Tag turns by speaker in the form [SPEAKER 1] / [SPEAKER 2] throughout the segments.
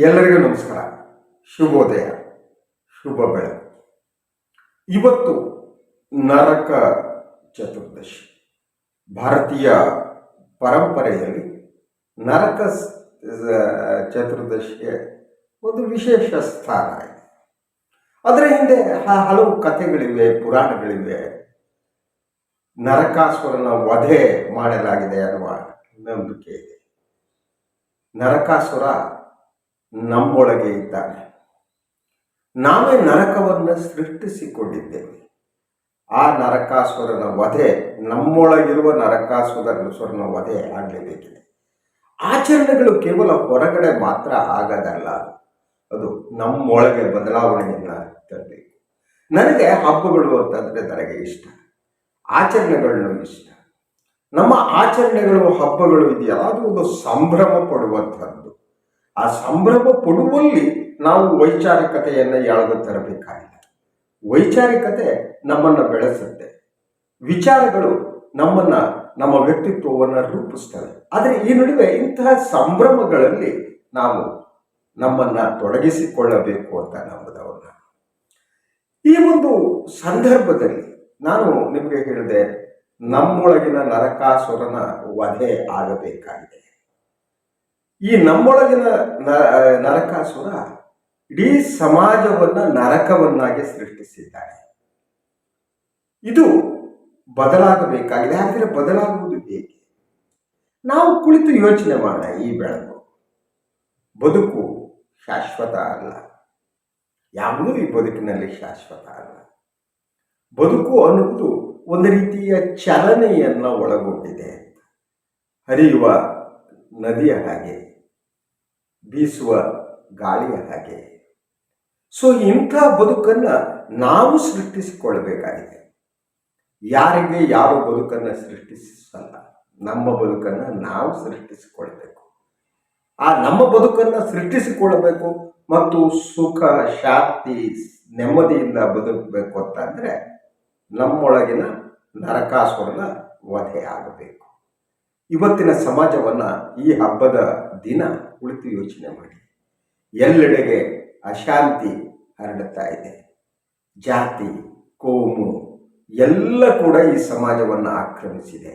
[SPEAKER 1] ಎಲ್ಲರಿಗೂ ನಮಸ್ಕಾರ. ಶುಭೋದಯ. ಶುಭ ಬೆಳೆ. ಇವತ್ತು ನರಕ ಚತುರ್ದಶಿ. ಭಾರತೀಯ ಪರಂಪರೆಯಲ್ಲಿ ನರಕ ಚತುರ್ದಶಿಗೆ ಒಂದು ವಿಶೇಷ ಸ್ಥಾನ ಇದೆ. ಅದರ ಹಿಂದೆ ಹಲವು ಕಥೆಗಳಿವೆ, ಪುರಾಣಗಳಿವೆ. ನರಕಾಸುರನ ವಧೆ ಮಾಡಲಾಗಿದೆ ಅನ್ನುವ ನಂಬಿಕೆ ಇದೆ. ನರಕಾಸುರ ನಮ್ಮೊಳಗೆ ಇದ್ದಾನೆ. ನಾವೇ ನರಕವನ್ನು ಸೃಷ್ಟಿಸಿಕೊಂಡಿದ್ದೇವೆ. ಆ ನರಕಾಸುರನ ವಧೆ, ನಮ್ಮೊಳಗಿರುವ ನರಕಾಸುರನ ವಧೆ ಆಗಲೇಬೇಕಿದೆ. ಆಚರಣೆಗಳು ಕೇವಲ ಹೊರಗಡೆ ಮಾತ್ರ ಆಗದಲ್ಲ. ಅದು ನಮ್ಮೊಳಗೆ ಬದಲಾವಣೆಯನ್ನು ತರಬೇಕು. ನನಗೆ ಹಬ್ಬಗಳು ಅಂತಂದರೆ ನನಗೆ ಇಷ್ಟ. ಆಚರಣೆಗಳನ್ನು ಇಷ್ಟ. ನಮ್ಮ ಆಚರಣೆಗಳು, ಹಬ್ಬಗಳು ಇದೆಯಲ್ಲ ಅದು ಒಂದು ಸಂಭ್ರಮ ಪಡುವಂಥದ್ದು. ಆ ಸಂಭ್ರಮ ಪಡುವಲ್ಲಿ ನಾವು ವೈಚಾರಿಕತೆಯನ್ನು ಎಳೆದು ತರಬೇಕಾಗಿಲ್ಲ ವೈಚಾರಿಕತೆ ನಮ್ಮನ್ನು ಬೆಳೆಸುತ್ತೆ. ವಿಚಾರಗಳು ನಮ್ಮನ್ನು, ನಮ್ಮ ವ್ಯಕ್ತಿತ್ವವನ್ನು ರೂಪಿಸ್ತವೆ. ಆದರೆ ಈ ನಡುವೆ ಇಂತಹ ಸಂಭ್ರಮಗಳಲ್ಲಿ ನಾವು ನಮ್ಮನ್ನು ತೊಡಗಿಸಿಕೊಳ್ಳಬೇಕು ಅಂತ ನಂಬುದವನ್ನ ಈ ಒಂದು ಸಂದರ್ಭದಲ್ಲಿ ನಾನು ನಿಮಗೆ ಹೇಳಿದೆ, ನಮ್ಮೊಳಗಿನ ನರಕಾಸುರನ ವಧೆ ಆಗಬೇಕಾಗಿದೆ. ಈ ನಮ್ಮೊಳಗಿನ ನರಕಾಸುರ ಇಡೀ ಸಮಾಜವನ್ನ ನರಕವನ್ನಾಗಿ ಸೃಷ್ಟಿಸಿದ್ದಾನೆ ಇದು ಬದಲಾಗಬೇಕಾಗಿದೆ. ಹಾಗಾದರೆ ಬದಲಾಗುವುದು ಹೇಗೆ? ನಾವು ಕುಳಿತು ಯೋಚನೆ ಮಾಡೋಣ ಈ ಬೆಳಕು. ಬದುಕು ಶಾಶ್ವತ ಅಲ್ಲ. ಯಾವುದೂ ಈ ಬದುಕಿನಲ್ಲಿ ಶಾಶ್ವತ ಅಲ್ಲ. ಬದುಕು ಅನ್ನುವುದು ಒಂದು ರೀತಿಯ ಚಲನೆಯನ್ನು ಒಳಗೊಂಡಿದೆ ಹರಿಯುವ ನದಿಯ ಹಾಗೆ. ಬೀಸುವ ಗಾಳಿಯ ಹಾಗೆ. ಸೊ ಇಂಥ ಬದುಕನ್ನು ನಾವು ಸೃಷ್ಟಿಸಿಕೊಳ್ಬೇಕಾಗಿದೆ. ಯಾರಿಗೆ ಯಾವ ಬದುಕನ್ನು ಸೃಷ್ಟಿಸಲ್ಲ, ನಮ್ಮ ಬದುಕನ್ನು ನಾವು ಸೃಷ್ಟಿಸಿಕೊಳ್ಬೇಕು. ಆ ನಮ್ಮ ಬದುಕನ್ನು ಸೃಷ್ಟಿಸಿಕೊಳ್ಳಬೇಕು ಮತ್ತು ಸುಖ, ಶಾಂತಿ, ನೆಮ್ಮದಿಯಿಂದ ಬದುಕಬೇಕು ಅಂತಂದರೆ ನಮ್ಮೊಳಗಿನ ನರಕಾಸುರನ ವಧೆ ಆಗಬೇಕು. ಇವತ್ತಿನ ಸಮಾಜವನ್ನು ಈ ಹಬ್ಬದ ದಿನ ಕುಳಿತು ಯೋಚನೆ ಮಾಡಿ. ಎಲ್ಲೆಡೆಗೆ ಅಶಾಂತಿ ಹರಡುತ್ತಾ ಇದೆ. ಜಾತಿ, ಕೋಮು ಎಲ್ಲ ಕೂಡ ಈ ಸಮಾಜವನ್ನು ಆಕ್ರಮಿಸಿದೆ.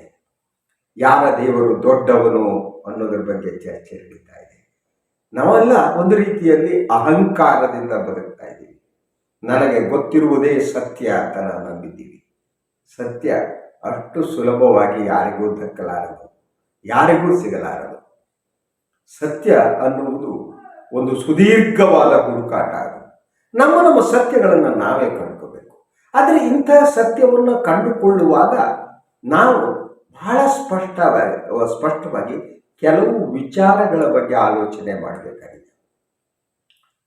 [SPEAKER 1] ಯಾರ ದೇವರು ದೊಡ್ಡವನು ಅನ್ನೋದ್ರ ಬಗ್ಗೆ ಚರ್ಚೆ ನಡೀತಾ ಇದೆ. ನಾವೆಲ್ಲ ಒಂದು ರೀತಿಯಲ್ಲಿ ಅಹಂಕಾರದಿಂದ ಬದುಕ್ತಾ ಇದ್ದೀವಿ. ನನಗೆ ಗೊತ್ತಿರುವುದೇ ಸತ್ಯ ಅಂತ ನಾವು ನಂಬಿದ್ದೀವಿ. ಸತ್ಯ ಅಷ್ಟು ಸುಲಭವಾಗಿ ಯಾರಿಗೂ ದಕ್ಕಲಾರದು, ಯಾರಿಗೂ ಸಿಗಲಾರದು. ಸತ್ಯ ಅನ್ನುವುದು ಒಂದು ಸುದೀರ್ಘವಾದ ಹುಡುಕಾಟ ಅದು. ನಮ್ಮ ನಮ್ಮ ಸತ್ಯಗಳನ್ನು ನಾವೇ ಕಂಡುಕೋಬೇಕು. ಆದರೆ ಇಂಥ ಸತ್ಯವನ್ನು ಕಂಡುಕೊಳ್ಳುವಾಗ ನಾವು ಬಹಳ ಸ್ಪಷ್ಟವಾಗಿ ಸ್ಪಷ್ಟವಾಗಿ ಕೆಲವು ವಿಚಾರಗಳ ಬಗ್ಗೆ ಆಲೋಚನೆ ಮಾಡಬೇಕಾಗಿದೆ.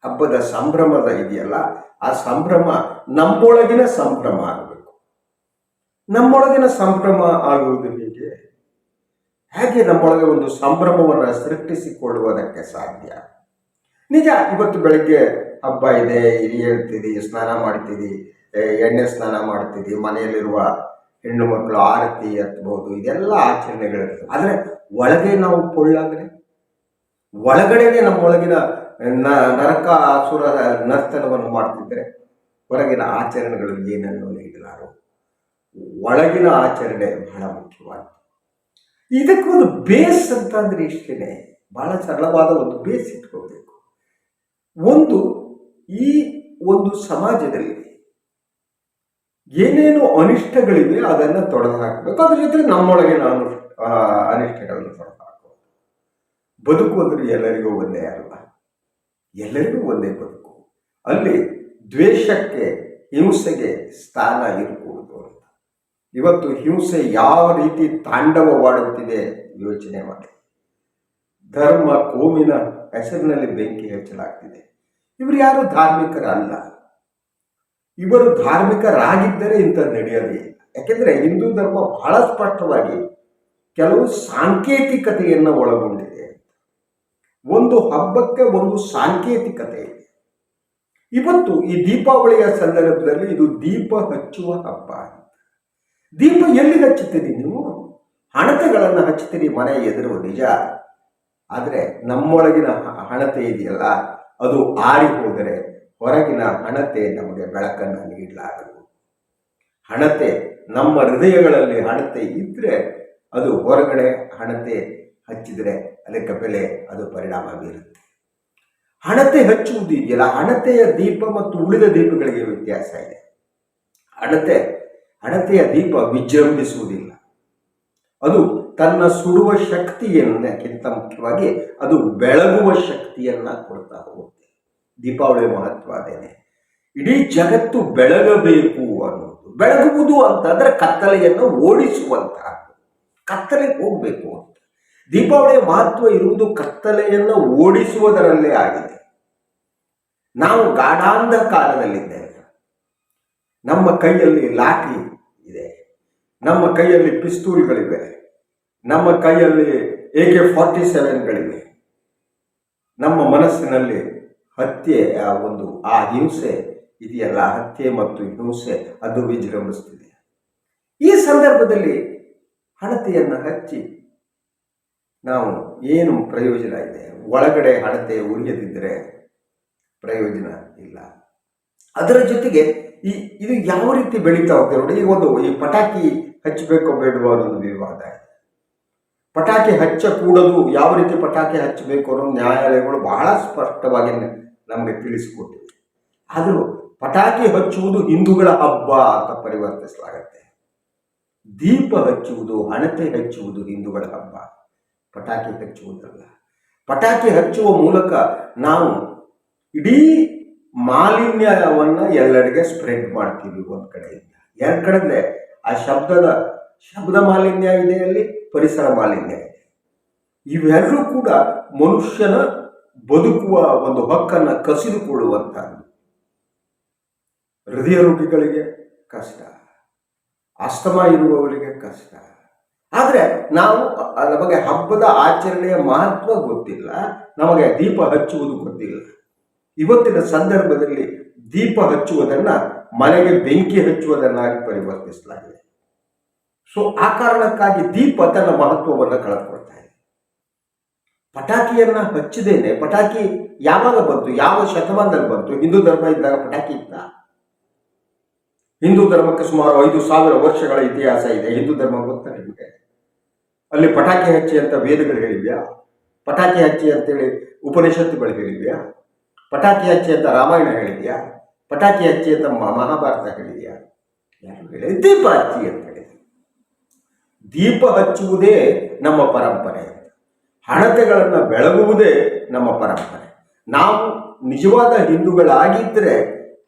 [SPEAKER 1] ಹಬ್ಬದ ಸಂಭ್ರಮದ ಇದೆಯಲ್ಲ, ಆ ಸಂಭ್ರಮ ನಮ್ಮೊಳಗಿನ ಸಂಭ್ರಮ ಆಗಬೇಕು. ನಮ್ಮೊಳಗಿನ ಸಂಭ್ರಮ ಆಗುವುದು ಹೇಗೆ? ಹೇಗೆ ನಮ್ಮೊಳಗೆ ಒಂದು ಸಂಭ್ರಮವನ್ನು ಸೃಷ್ಟಿಸಿಕೊಳ್ಳುವುದಕ್ಕೆ ಸಾಧ್ಯ? ನಿಜ ಇವತ್ತು ಬೆಳಗ್ಗೆ ಹಬ್ಬ ಇದೆ ಇಲ್ಲಿ ಹೇಳ್ತೀರಿ ಸ್ನಾನ ಮಾಡ್ತೀರಿ ಏ, ಎಣ್ಣೆ ಸ್ನಾನ ಮಾಡ್ತೀರಿ ಮನೆಯಲ್ಲಿರುವ ಹೆಣ್ಣು ಮಕ್ಕಳು ಆರತಿ ಎತ್ತಬಹುದು ಇದೆಲ್ಲ ಆಚರಣೆಗಳಿರ್ತವೆ. ಆದರೆ ಒಳಗೆ ನಾವು ಪೊಳ್ಳಾದ್ರೆ ಒಳಗಡೆನೆ ನಮ್ಮೊಳಗಿನ ನರಕ ಆಸುರ ನರ್ತನವನ್ನು ಮಾಡ್ತಿದ್ರೆ ಹೊರಗಿನ ಆಚರಣೆಗಳು ಏನನ್ನು ನೀಡಲಾರು. ಒಳಗಿನ ಆಚರಣೆ ಬಹಳ ಮುಖ್ಯವಾದ ಇದಕ್ಕೊಂದು ಬೇಸ್ ಅಂತಂದ್ರೆ ಇಷ್ಟೇ ಬಹಳ ಸರಳವಾದ ಒಂದು ಬೇಸ್ ಇಟ್ಕೋಬೇಕು. ಒಂದು ಈ ಒಂದು ಸಮಾಜದಲ್ಲಿ ಏನೇನು ಅನಿಷ್ಟಗಳಿವೆ ಅದನ್ನು ತೊಡೆದು ಹಾಕಬೇಕು ಅದ್ರ ಜೊತೆ ನಮ್ಮೊಳಗೆ ನಾನು ಅನಿಷ್ಟಗಳನ್ನು ತೊಡೆದು ಹಾಕಬೇಕು ಬದುಕು ಅಂದ್ರೆ ಎಲ್ಲರಿಗೂ ಒಂದೇ ಅಲ್ಲ. ಎಲ್ಲರಿಗೂ ಒಂದೇ ಬದುಕು. ಅಲ್ಲಿ ದ್ವೇಷಕ್ಕೆ, ಹಿಂಸೆಗೆ ಸ್ಥಾನ ಇರಕೂಡದು ಅಂತ. ಇವತ್ತು ಹಿಂಸೆ ಯಾವ ರೀತಿ ತಾಂಡವವಾಡುತ್ತಿದೆ, ಯೋಚನೆ ಮಾಡಿ. ಧರ್ಮ ಕೋಮಿನ ಹೆಸರಿನಲ್ಲಿ ಬೆಂಕಿ ಹಚ್ಚಲಾಗ್ತಿದೆ. ಇವರು ಯಾರು ಧಾರ್ಮಿಕರಲ್ಲ? ಇವರು ಧಾರ್ಮಿಕರಾಗಿದ್ದರೆ ಇಂಥ ನಡೆಯೋದೇ ಇಲ್ಲ. ಯಾಕೆಂದರೆ ಹಿಂದೂ ಧರ್ಮ ಬಹಳ ಸ್ಪಷ್ಟವಾಗಿ ಕೆಲವು ಸಾಂಕೇತಿಕತೆಯನ್ನು ಒಳಗೊಂಡಿದೆ ಒಂದು ಹಬ್ಬಕ್ಕೆ ಒಂದು ಸಾಂಕೇತಿಕತೆ ಇದೆ. ಇವತ್ತು ಈ ದೀಪಾವಳಿಯ ಸಂದರ್ಭದಲ್ಲಿ ಇದು ದೀಪ ಹಚ್ಚುವ ಹಬ್ಬ. ದೀಪ ಎಲ್ಲಿ ಹಚ್ಚುತ್ತೀರಿ ನೀವು? ಹಣತೆಗಳನ್ನು ಹಚ್ಚುತ್ತೀರಿ ಮನೆ ಎದುರು ನಿಜ. ಆದರೆ ನಮ್ಮೊಳಗಿನ ಹಣತೆ ಇದೆಯಲ್ಲ, ಅದು ಆರಿ ಹೋದರೆ ಹೊರಗಿನ ಹಣತೆ ನಮಗೆ ಬೆಳಕನ್ನು ನೀಡಲಾರದು. ಹಣತೆ, ನಮ್ಮ ಹೃದಯಗಳಲ್ಲಿ ಹಣತೆ ಇದ್ದರೆ ಅದು ಹೊರಗಡೆ ಹಣತೆ ಹಚ್ಚಿದರೆ ಅದಕ್ಕೆ ಬೆಲೆ, ಅದು ಪರಿಣಾಮ ಬೀರುತ್ತೆ. ಹಣತೆ ಹಚ್ಚುವುದು ಇದೆಯಲ್ಲ, ಹಣತೆಯ ದೀಪ ಮತ್ತು ಉಳಿದ ದೀಪಗಳಿಗೆ ವ್ಯತ್ಯಾಸ ಇದೆ. ಹಣತೆ ಹಣತೆಯ ದೀಪ ವಿಜೃಂಭಿಸುವುದಿಲ್ಲ. ಅದು ತನ್ನ ಸುಡುವ ಶಕ್ತಿಯನ್ನಕ್ಕಿಂತ ಮುಖ್ಯವಾಗಿ ಅದು ಬೆಳಗುವ ಶಕ್ತಿಯನ್ನ ಕೊಡ್ತಾ ಹೋಗುತ್ತೆ. ದೀಪಾವಳಿ ಮಹತ್ವ ಅದೇನೆ. ಇಡೀ ಜಗತ್ತು ಬೆಳಗಬೇಕು ಅನ್ನೋದು ಬೆಳಗುವುದು ಅಂತಂದ್ರೆ ಕತ್ತಲೆಯನ್ನು ಓಡಿಸುವಂತಹ. ಕತ್ತಲೆ ಹೋಗಬೇಕು ಅಂತ. ದೀಪಾವಳಿಯ ಮಹತ್ವ ಇರುವುದು ಕತ್ತಲೆಯನ್ನು ಓಡಿಸುವುದರಲ್ಲೇ ಆಗಿದೆ. ನಾವು ಗಾಢಾಂಧಕಾರದಲ್ಲಿದ್ದೇವೆ. ನಮ್ಮ ಕೈಯಲ್ಲಿ ಲಾಠಿ ನಮ್ಮ ಕೈಯಲ್ಲಿ ಪಿಸ್ತೂಲ್ಗಳಿವೆ. ನಮ್ಮ ಕೈಯಲ್ಲಿ ಎ ಕೆ ಫಾರ್ಟಿ ಸೆವೆನ್ಗಳಿವೆ. ನಮ್ಮ ಮನಸ್ಸಿನಲ್ಲಿ ಹತ್ಯೆ, ಆ ಒಂದು, ಆ ಹಿಂಸೆ ಇದೆಯಲ್ಲ, ಹತ್ಯೆ ಮತ್ತು ಹಿಂಸೆ, ಅದು ವಿಜೃಂಭಿಸ್ತಿದೆ ಈ ಸಂದರ್ಭದಲ್ಲಿ ಹಣತೆಯನ್ನು ಹಚ್ಚಿ ನಾವು ಏನು ಪ್ರಯೋಜನ ಇದೆ? ಒಳಗಡೆ ಹಣತೆ ಉರಿಯದಿದ್ದರೆ ಪ್ರಯೋಜನ ಇಲ್ಲ. ಅದರ ಜೊತೆಗೆ ಈ, ಇದು ಯಾವ ರೀತಿ ಬೆಳೀತಾ ಹೋಗ್ತದೆ ನೋಡಿ ಈ ಒಂದು ಈ ಪಟಾಕಿ ಹಚ್ಚಬೇಕೋ ಬೇಡವೋ ಅನ್ನೋದು ವಿವಾದ. ಪಟಾಕಿ ಹಚ್ಚಕೂಡದು ಯಾವ ರೀತಿ ಪಟಾಕಿ ಹಚ್ಚಬೇಕು ಅನ್ನೋ ನ್ಯಾಯಾಲಯಗಳು ಬಹಳ ಸ್ಪಷ್ಟವಾಗಿ ನಮಗೆ ತಿಳಿಸಿಕೊಟ್ಟಿವೆ. ಆದರೂ ಪಟಾಕಿ ಹಚ್ಚುವುದು ಹಿಂದೂಗಳ ಹಬ್ಬ ಅಂತ ಪರಿವರ್ತಿಸಲಾಗತ್ತೆ. ದೀಪ ಹಚ್ಚುವುದು, ಹಣತೆ ಹಚ್ಚುವುದು ಹಿಂದೂಗಳ ಹಬ್ಬ. ಪಟಾಕಿ ಹಚ್ಚುವುದಲ್ಲ. ಪಟಾಕಿ ಹಚ್ಚುವ ಮೂಲಕ ನಾವು ಇಡೀ ಮಾಲಿನ್ಯವನ್ನು ಎಲ್ಲರಿಗೆ ಸ್ಪ್ರೆಡ್ ಮಾಡ್ತೀವಿ ಒಂದು ಕಡೆಯಿಂದ. ಎರಡು ಕಡೆಯಿಂದ ಆ ಶಬ್ದದ, ಶಬ್ದ ಮಾಲಿನ್ಯ ಇದೆ ಅಲ್ಲಿ ಪರಿಸರ ಮಾಲಿನ್ಯ ಇದೆ. ಇವೆರಡೂ ಕೂಡ ಮನುಷ್ಯನ ಬದುಕುವ ಒಂದು ಹಕ್ಕನ್ನು ಕಸಿದುಕೊಳ್ಳುವಂತಹದ್ದು ಹೃದಯ ರೋಗಿಗಳಿಗೆ ಕಷ್ಟ ಅಸ್ತಮ ಇರುವವರಿಗೆ ಕಷ್ಟ. ಆದರೆ ನಾವು, ನಮಗೆ ಹಬ್ಬದ ಆಚರಣೆಯ ಮಹತ್ವ ಗೊತ್ತಿಲ್ಲ, ನಮಗೆ ದೀಪ ಹಚ್ಚುವುದು ಗೊತ್ತಿಲ್ಲ. ಇವತ್ತಿನ ಸಂದರ್ಭದಲ್ಲಿ ದೀಪ ಹಚ್ಚುವುದನ್ನ ಮನೆಗೆ ಬೆಂಕಿ ಹಚ್ಚುವುದನ್ನಾಗಿ ಪರಿವರ್ತಿಸಲಾಗಿದೆ. ಸೊ ಆ ಕಾರಣಕ್ಕಾಗಿ ದೀಪ ತನ್ನ ಮಹತ್ವವನ್ನು ಕಳೆದುಕೊಳ್ತಾ ಇದೆ. ಪಟಾಕಿಯನ್ನ ಹಚ್ಚಿದೇನೆ ಪಟಾಕಿ ಯಾವಾಗ ಬಂತು? ಯಾವ ಶತಮಾನದಲ್ಲಿ ಬಂತು? ಹಿಂದೂ ಧರ್ಮ ಇದ್ದಾಗ ಪಟಾಕಿ ಇತ್ತ? ಹಿಂದೂ ಧರ್ಮಕ್ಕೆ ಸುಮಾರು ಐದು ಸಾವಿರ ವರ್ಷಗಳ ಇತಿಹಾಸ ಇದೆ. ಹಿಂದೂ ಧರ್ಮ ಗೊತ್ತಾ ನಿಮಗೆ? ಅಲ್ಲಿ ಪಟಾಕಿ ಹಚ್ಚಿ ಅಂತ ವೇದಗಳು ಹೇಳಿದ್ಯಾ ಪಟಾಕಿ ಹಚ್ಚಿ ಅಂತೇಳಿ ಉಪನಿಷತ್ತುಗಳು ಹೇಳಿದ್ಯಾ ಪಟಾಕಿ ಹಚ್ಚಿ ಅಂತ ರಾಮಾಯಣ ಹೇಳಿದ್ಯಾ? ಪಟಾಕಿ ಹಚ್ಚಿ ಅಂತ ಮಹಾಭಾರತ ಹೇಳಿದೆಯಾ ಯಾರು ಹೇಳಿದ ದೀಪ ಹಚ್ಚಿ ಅಂತ ಹೇಳಿದೆ ದೀಪ ಹಚ್ಚುವುದೇ ನಮ್ಮ ಪರಂಪರೆ ಹಣತೆಗಳನ್ನು ಬೆಳಗುವುದೇ ನಮ್ಮ ಪರಂಪರೆ. ನಾವು ನಿಜವಾದ ಹಿಂದೂಗಳಾಗಿದ್ದರೆ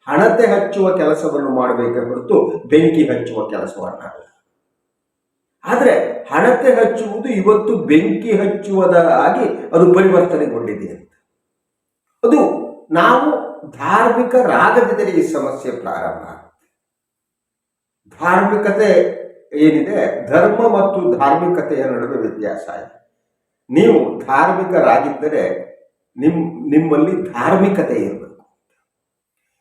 [SPEAKER 1] ಹಣತೆ ಹಚ್ಚುವ ಕೆಲಸವನ್ನು ಮಾಡಬೇಕೇ ಹೊರತು ಬೆಂಕಿ ಹಚ್ಚುವ ಕೆಲಸವನ್ನ ಆದರೆ ಹಣತೆ ಹಚ್ಚುವುದು ಇವತ್ತು ಬೆಂಕಿ ಹಚ್ಚುವುದಾಗಿ ಅದು ಪರಿವರ್ತನೆಗೊಂಡಿದೆ ಅಂತ. ಅದು ನಾವು ಧಾರ್ಮಿಕರಾಗದಿದ್ದರೆ ಈ ಸಮಸ್ಯೆ ಪ್ರಾರಂಭ. ಧಾರ್ಮಿಕತೆ ಏನಿದೆ? ಧರ್ಮ ಮತ್ತು ಧಾರ್ಮಿಕತೆಯ ನಡುವೆ ವ್ಯತ್ಯಾಸ ಇದೆ. ನೀವು ಧಾರ್ಮಿಕರಾಗಿದ್ದರೆ ನಿಮ್, ನಿಮ್ಮಲ್ಲಿ ಧಾರ್ಮಿಕತೆ ಇರಬೇಕು.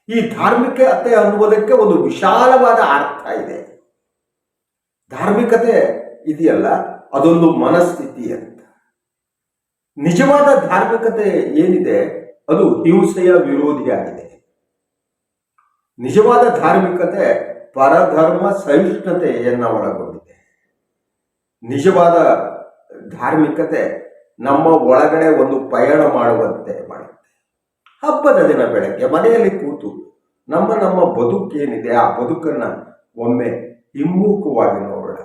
[SPEAKER 1] ಈ ಧಾರ್ಮಿಕತೆ ಅನ್ನುವುದಕ್ಕೆ ಒಂದು ವಿಶಾಲವಾದ ಅರ್ಥ ಇದೆ. ಧಾರ್ಮಿಕತೆ ಇದೆಯಲ್ಲ, ಅದೊಂದು ಮನಸ್ಥಿತಿ ಅಂತ. ನಿಜವಾದ ಧಾರ್ಮಿಕತೆ ಏನಿದೆ? ಅದು ಹಿಂಸೆಯ ವಿರೋಧಿಯಾಗಿದೆ. ನಿಜವಾದ ಧಾರ್ಮಿಕತೆ ಪರಧರ್ಮ ಸಹಿಷ್ಣುತೆಯನ್ನು ಒಳಗೊಂಡಿದೆ. ನಿಜವಾದ ಧಾರ್ಮಿಕತೆ ನಮ್ಮ ಒಳಗಡೆ ಒಂದು ಪಯಣ ಮಾಡುವಂತೆ ಮಾಡುತ್ತೆ. ಹಬ್ಬದ ದಿನ ಬೆಳಗ್ಗೆ ಮನೆಯಲ್ಲಿ ಕೂತು ನಮ್ಮ ನಮ್ಮ ಬದುಕೇನಿದೆ ಆ ಬದುಕನ್ನ ಒಮ್ಮೆ ಹಿಮ್ಮುಖವಾಗಿ ನೋಡೋಣ.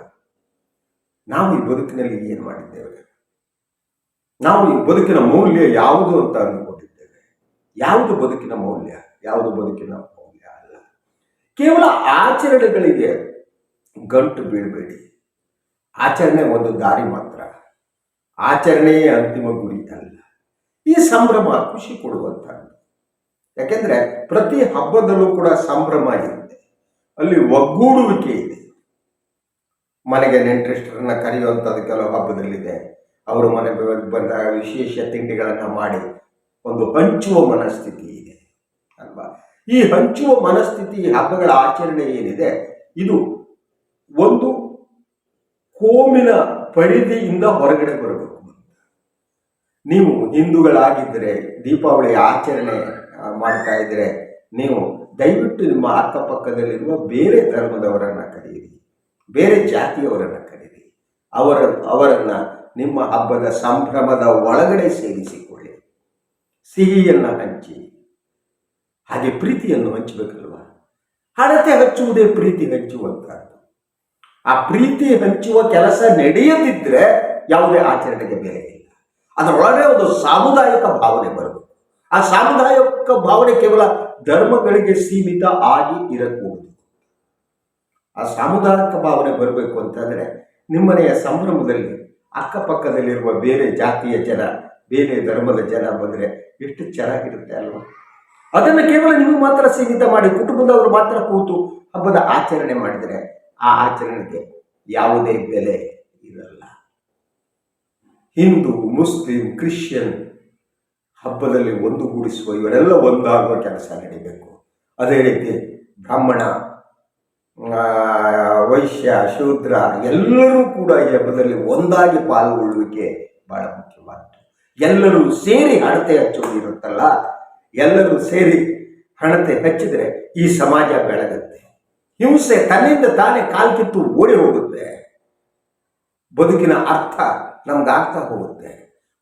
[SPEAKER 1] ನಾವು ಈ ಬದುಕಿನಲ್ಲಿ ಏನು ಮಾಡಿದ್ದೇವೆ? ನಾವು ಈ ಬದುಕಿನ ಮೌಲ್ಯ ಯಾವುದು ಅಂತ ಅಂದುಕೊಂಡಿದ್ದೇವೆ ಯಾವುದು ಬದುಕಿನ ಮೌಲ್ಯ? ಯಾವುದು ಬದುಕಿನ ಮೌಲ್ಯ ಅಲ್ಲ. ಕೇವಲ ಆಚರಣೆಗಳಿಗೆ ಗಂಟು ಬೀಳಬೇಡಿ. ಆಚರಣೆ ಒಂದು ದಾರಿ ಮಾತ್ರ. ಆಚರಣೆಯೇ ಅಂತಿಮ ಗುರಿ ಅಲ್ಲ. ಈ ಸಂಭ್ರಮ ಖುಷಿ ಕೊಡುವಂಥದ್ದು. ಯಾಕೆಂದ್ರೆ ಪ್ರತಿ ಹಬ್ಬದಲ್ಲೂ ಕೂಡ ಸಂಭ್ರಮ ಇರುತ್ತೆ ಅಲ್ಲಿ ಒಗ್ಗೂಡುವಿಕೆ ಇದೆ. ಮನೆಗೆ ನೆಂಟರಿಷ್ಟರನ್ನ ಕರೆಯುವಂಥದ್ದು ಕೆಲವು ಹಬ್ಬದಲ್ಲಿದೆ. ಅವರು ಮನೆ ಬಂದಾಗ ವಿಶೇಷ ತಿಂಡಿಗಳನ್ನು ಮಾಡಿ ಒಂದು ಹಂಚುವ ಮನಸ್ಥಿತಿ ಇದೆ, ಅಲ್ವಾ? ಈ ಹಂಚುವ ಮನಸ್ಥಿತಿ ಹಬ್ಬಗಳ ಆಚರಣೆ ಏನಿದೆ? ಇದು ಒಂದು ಕೋಮಿನ ಪರಿಧಿಯಿಂದ ಹೊರಗಡೆ ಬರಬೇಕು. ನೀವು ಹಿಂದೂಗಳಾಗಿದ್ದರೆ, ದೀಪಾವಳಿ ಆಚರಣೆ ಮಾಡ್ತಾ ಇದ್ದರೆ ನೀವು ದಯವಿಟ್ಟು ನಿಮ್ಮ ಅಕ್ಕಪಕ್ಕದಲ್ಲಿರುವ ಬೇರೆ ಧರ್ಮದವರನ್ನು ಕರೆಯಿರಿ ಬೇರೆ ಜಾತಿಯವರನ್ನು ಕರೀರಿ. ಅವರ, ಅವರನ್ನು ನಿಮ್ಮ ಹಬ್ಬದ ಸಂಭ್ರಮದ ಒಳಗಡೆ ಸೇರಿಸಿಕೊಳ್ಳಿ. ಸಿಹಿಯನ್ನು ಹಂಚಿ, ಹಾಗೆ ಪ್ರೀತಿಯನ್ನು ಹಂಚಬೇಕಲ್ವ? ಹಣತೆ ಹಚ್ಚುವುದೇ ಪ್ರೀತಿ ಹಂಚುವಂತಹದ್ದು. ಆ ಪ್ರೀತಿ ಹಂಚುವ ಕೆಲಸ ನಡೆಯದಿದ್ದರೆ ಯಾವುದೇ ಆಚರಣೆಗೆ ಬೆಲೆ ಇಲ್ಲ. ಅದರೊಳಗೆ ಒಂದು ಸಾಮುದಾಯಿಕ ಭಾವನೆ ಬರಬೇಕು. ಆ ಸಾಮುದಾಯಿಕ ಭಾವನೆ ಕೇವಲ ಧರ್ಮಗಳಿಗೆ ಸೀಮಿತ ಆಗಿ ಇರಕೂಡದು. ಆ ಸಾಮುದಾಯಿಕ ಭಾವನೆ ಬರಬೇಕು ಅಂತಂದರೆ ನಿಮ್ಮನೆಯ ಸಂಭ್ರಮದಲ್ಲಿ, ಅಕ್ಕಪಕ್ಕದಲ್ಲಿರುವ ಬೇರೆ ಜಾತಿಯ ಜನ ಬೇರೆ ಧರ್ಮದ ಜನ ಬಂದರೆ ಎಷ್ಟು ಚೆನ್ನಾಗಿರುತ್ತೆ ಅಲ್ವಾ? ಅದನ್ನು ಕೇವಲ ನೀವು ಮಾತ್ರ ಸೀಮಿತ ಮಾಡಿ ಕುಟುಂಬದವರು ಮಾತ್ರ ಕೂತು ಹಬ್ಬದ ಆಚರಣೆ ಮಾಡಿದರೆ ಆ ಆಚರಣೆಗೆ ಯಾವುದೇ ಬೆಲೆ ಇರಲ್ಲ. ಹಿಂದೂ, ಮುಸ್ಲಿಂ, ಕ್ರಿಶ್ಚಿಯನ್ ಹಬ್ಬದಲ್ಲಿ ಒಂದುಗೂಡಿಸುವ ಇವರೆಲ್ಲ ಒಂದಾಗುವ ಕೆಲಸ ನಡೀಬೇಕು. ಅದೇ ರೀತಿ ಬ್ರಾಹ್ಮಣ ವೈಶ್ಯ, ಶೂದ್ರ ಎಲ್ಲರೂ ಕೂಡ ಈ ಹಬ್ಬದಲ್ಲಿ ಒಂದಾಗಿ ಪಾಲ್ಗೊಳ್ಳುವಿಕೆ ಬಹಳ ಮುಖ್ಯವಾದ್ದು. ಎಲ್ಲರೂ ಸೇರಿ ಹಣತೆ ಹಚ್ಚೋದು ಇರುತ್ತಲ್ಲ, ಎಲ್ಲರೂ ಸೇರಿ ಹಣತೆ ಹಚ್ಚಿದರೆ ಈ ಸಮಾಜ ಬೆಳಗುತ್ತೆ. ಹಿಂಸೆ ತನ್ನಿಂದ ತಾನೇ ಕಾಲ್ಕಿತ್ತು ಓಡಿ ಹೋಗುತ್ತೆ. ಬದುಕಿನ ಅರ್ಥ ನಮ್ಗಾಗ್ತಾ ಹೋಗುತ್ತೆ.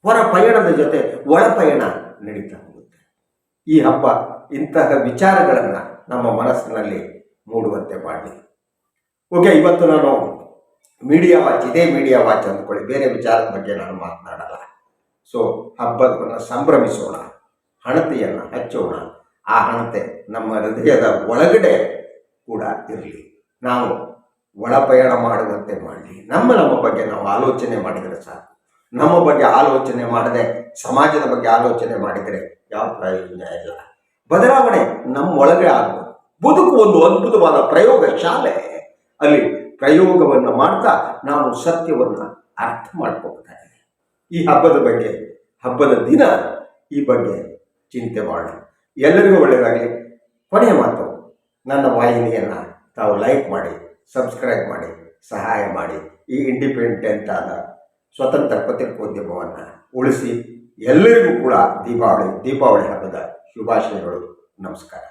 [SPEAKER 1] ಹೊರ ಪಯಣದ ಜೊತೆ ಒಳ ಪಯಣ ನಡೀತಾ ಹೋಗುತ್ತೆ. ಈ ಹಬ್ಬ ಇಂತಹ ವಿಚಾರಗಳನ್ನು ನಮ್ಮ ಮನಸ್ಸಿನಲ್ಲಿ ಮೂಡುವಂತೆ ಮಾಡಲಿ. ಓಕೆ, ಇವತ್ತು ನಾನು ಮೀಡಿಯಾ ವಾಚ್, ಇದೇ ಮೀಡಿಯಾ ವಾಚ್ ಅಂದ್ಕೊಳ್ಳಿ. ಬೇರೆ ವಿಚಾರದ ಬಗ್ಗೆ ನಾನು ಮಾತನಾಡಲ್ಲ. ಸೊ ಹಬ್ಬವನ್ನು ಸಂಭ್ರಮಿಸೋಣ, ಹಣತೆಯನ್ನು ಹಚ್ಚೋಣ. ಆ ಹಣತೆ ನಮ್ಮ ಹೃದಯದ ಒಳಗಡೆ ಕೂಡ ಇರಲಿ. ನಾವು ಒಳಪಯಣ ಮಾಡುವಂತೆ ಮಾಡಲಿ. ನಮ್ಮ ನಮ್ಮ ಬಗ್ಗೆ ನಾವು ಆಲೋಚನೆ ಮಾಡಿದರೆ ಸಾಕು. ನಮ್ಮ ಬಗ್ಗೆ ಆಲೋಚನೆ ಮಾಡದೆ, ಸಮಾಜದ ಬಗ್ಗೆ ಆಲೋಚನೆ ಮಾಡಿದರೆ ಯಾವ ಪ್ರಯೋಜನ ಇಲ್ಲ. ಬದಲಾವಣೆ ನಮ್ಮ ಒಳಗೆ ಆಗಬೇಕು ಬದುಕು ಒಂದು ಅದ್ಭುತವಾದ ಪ್ರಯೋಗ ಶಾಲೆ. ಅಲ್ಲಿ ಪ್ರಯೋಗವನ್ನು ಮಾಡ್ತಾ ನಾವು ಸತ್ಯವನ್ನು ಅರ್ಥ ಮಾಡ್ಕೋಬೇಕಾಗಿದೆ. ಈ ಹಬ್ಬದ ಬಗ್ಗೆ, ಹಬ್ಬದ ದಿನ ಈ ಬಗ್ಗೆ ಚಿಂತೆ ಮಾಡಿ. ಎಲ್ಲರಿಗೂ ಒಳ್ಳೆಯದಾಗಲಿ. ಕೊನೆಯ ಮಾತು, ನನ್ನ ವಾಹಿನಿಯನ್ನು ತಾವು ಲೈಕ್ ಮಾಡಿ ಸಬ್ಸ್ಕ್ರೈಬ್ ಮಾಡಿ, ಸಹಾಯ ಮಾಡಿ, ಈ ಇಂಡಿಪೆಂಡೆಂಟ್ ಆದ ಸ್ವತಂತ್ರ ಪತ್ರಿಕೋದ್ಯಮವನ್ನು ಉಳಿಸಿ, ಎಲ್ಲರಿಗೂ ಕೂಡ ದೀಪಾವಳಿ ದೀಪಾವಳಿ ಹಬ್ಬದ ಶುಭಾಶಯಗಳು. ನಮಸ್ಕಾರ.